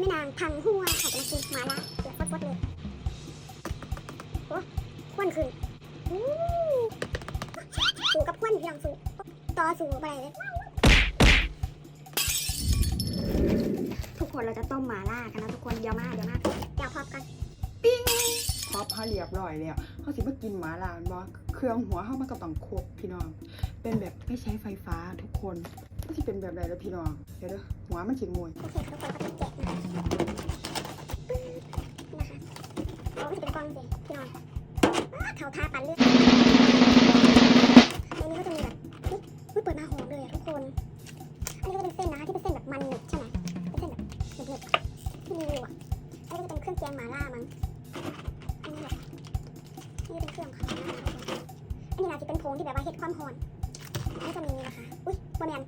แม่นางพังหัวใครจะมากินหมาละเดือดฟดๆเลยโอ้ควนขึ้นอู้สู่กับควนอย่างสู่ต่อสู่ไปเลยทุกคนเราจะต้มหมาล่ากันนะทุกคนเดี๋ยวมาเดี๋ยวมากเดี๋ยวพร้อมกันพอพาเรียบร้อยแล้วเขาสิมากินหมาล่าบ่เครื่องหัวเข้ามันก็ต้องครบพี่น้อง เป็นแบบไม่ใช้ไฟฟ้าทุกคน ก็สิเป็นแบบไรแล้วพี่น้อง เดี๋ยวเด้อหัวมันสิงมวยโอเคทุกคนก็จะแกะนะคะปึ๊บนะคะโอ้ยเป็นกล้องสิพี่น้องเขาทาปันเลือดในนี้ก็จะมีแบบอุ๊ยเปิดมาหอมเลยอะทุกคน อันนี้ก็เป็นเส้นนะคะที่เป็นเส้นแบบมันหนึบใช่ไหมเป็นเส้นแบบหนึบๆที่มีรูอะอันนี้ก็จะเป็นเครื่องแกงหม่าล่ามั้งอันนี้แบบนี่เป็นเครื่องเขานะอันนี้นาจะเป็นผงที่แบบว่าเฮ็ดความหอนอันนี้จะมีนะคะ อุ้ยบะแมน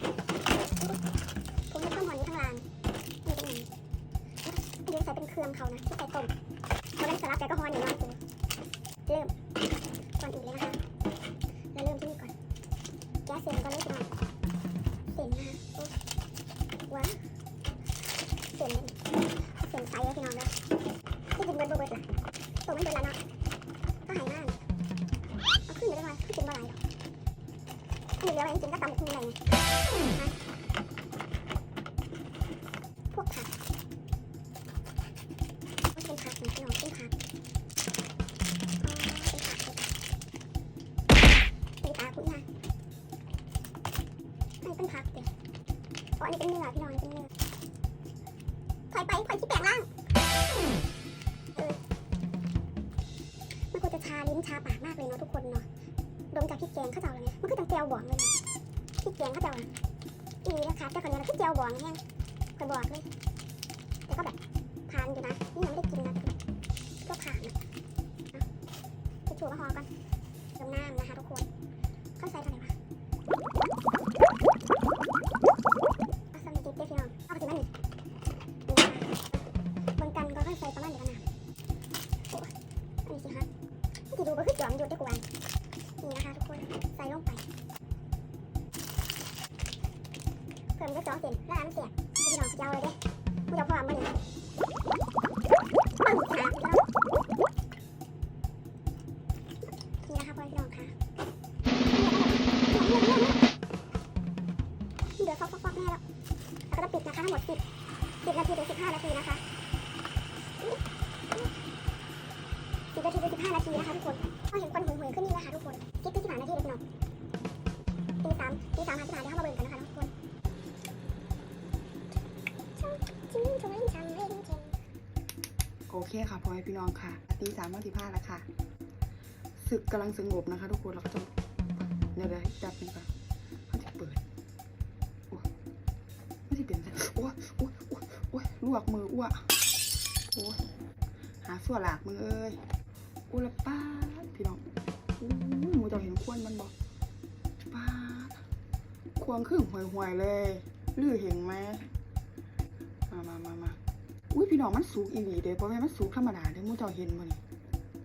ผงเฮ็ดความหอนอยู่ข้างล่างนี่เป็นอย่างนี้อันนี้ใส่เป็นเครื่องเขานะที่ใส่ต้มมันเป็นสลับแต่ก็หอนอยู่นอนเริ่มก่อนอื่นเลยนะคะเราเริ่มที่นี่ก่อน แก๊สเสียงก่อนเลยพี่น้องเสียงนะคะโอ้ว้าเสียงเสียงใสเลยพี่น้องเลยที่กินเบิร์ดเบิร์ดล่ะตัวไม่เบิร์ดแล้วเนาะ พวกผักต้องเป็นผักนะพี่น้องเป็นผักเป็นผักเป็นตาคุณยายอันนี้เป็นผักเดี๋ยวอ๋ออันนี้เป็นเนื้อพี่น้องอันเป็นเนื้อถอยไปถอยที่แปลงร่างเออมันควรจะชาลิ้นชาปากมากเลยเนาะทุกคนเนาะดมจากพริกแกงเข้าเจ้าเลยเนี่ยมันก็ต้องแจวบองเลยนะพริกแกงเข้าเจ้าอะ อีนี่นะคะแต่คนนี้นะพริกแจวบองแห้งเคยบอกเลยแต่ก็แบบทานอยู่นะนี่ยังไม่ได้กินนะก็ผ่านนะจะชูมะหอก่อนเติมน้ำนะคะทุกคนเข้าใส่เท่าไหร่ จะปิดนะคะทั้งหมด10นาทีถึง15นาทีนะคะ10นาทีถึง15นาทีนะคะทุกคนก็เห็นควันหวยๆขึ้นนี่นะคะทุกคนคิดที่ผ่านนาทีเล็กน้อยตีสามตีสามหาสิบหาเดี๋ยวเข้ามาเบิ่งกันนะคะทุกคนโอเคค่ะพ่อแม่พี่น้องค่ะตีสามวันที่ห้าแล้วค่ะศึกกำลังสงบนะคะ ทุกคนเราก็จะเดี๋ยวเดี๋ยวให้แป๊บนึงก่อน ไม่ได้เป็นโอ้ยโอ้ยโอ้ยโอ้ยลวกมืออ้วโอ้ยหาส่วนหลากมือเอ้ยอุละป้าพี่น้องอู้ยหมูจะเห็นควนมันบอกป้าควงครึ่งห่วยๆเลยลือเห็นไหมมามามามาอุ้ยพี่น้องมันสูงอีหลีเด้เพราะแม่มันสูงธรรมดาเด้หมูเจ้าเห็นบ่นี่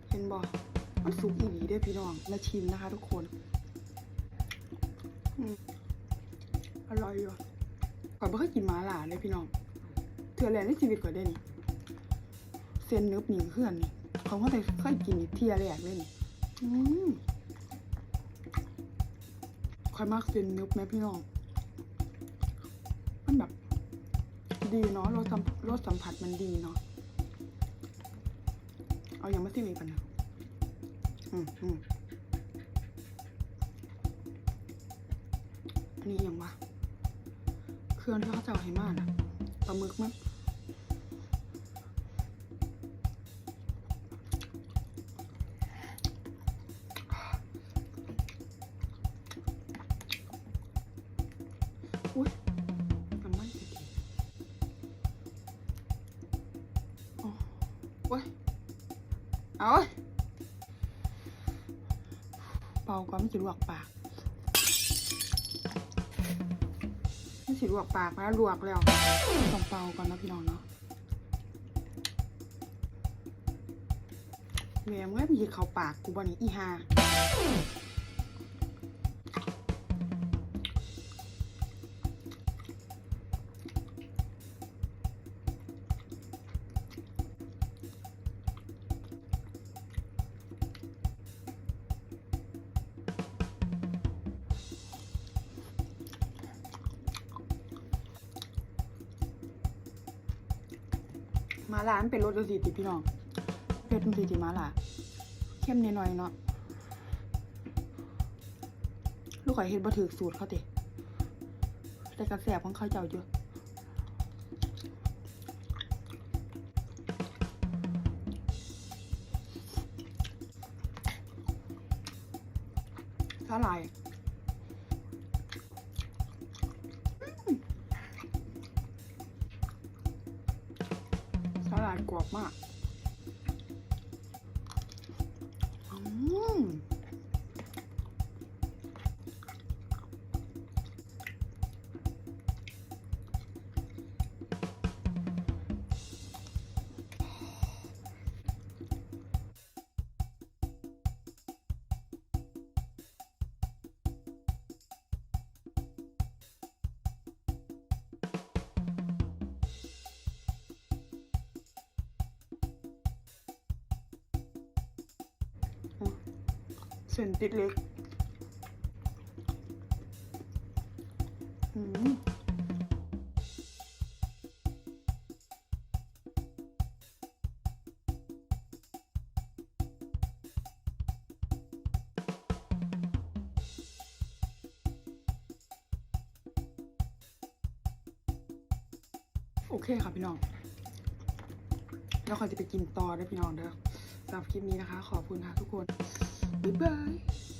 เห็นบ่มันสูงอีหลีเด้พี่น้องมาชิมนะคะ ทุกคนอืมอร่อยอยู่ ก่อนบ่เคยกินหมาล่าเลยพี่น้องเทื่อแรกในชีวิตก่อนได้นี่เส้นเนื้อหนิงเพื่อนนี่เขาก็ได้เคยกินนี่เที่ยแรกเลยนี่อืมคอยมากเส้นเนื้อแม่พี่น้องมันแบบดีเนาะรสสัมรสสัมผัสมันดีเนาะเอาอย่างมาซิมีกันนะอืมอืมอันนี้ย่างวะ เครื่องที่เขาจะเอาให้มากนะปลาหมึกมันอุ้ยน้ำมันจะกินโอ้ยเอาเว้ยเป่าก่อนไม่สิลวกปาก สิลวกปากแล้วลวกแล้วต้องเป่าก่อนนะพี่น้องเนาะแม่เมื่อมีเขาปากกูบ่นี่อีหา มาล่ามันเป็นรสจังสีติพี่น้องเผ็ดจังสีติมาล่าเข้มนิดหน่อยเนาะลูกข่อยเฮ็ดบ่ถือสูตรเขาติแต่กระแสบของเขาเจ้าอยู่สาหร่าย สา เส้นติดเล็กอืมโอเคค่ะพี่น้อง แล้วขอจะไปกินต่อได้อพี่น้องเด้อสำหรับคลิปนี้นะคะ ขอบคุณค่ะทุกคน Bye-bye.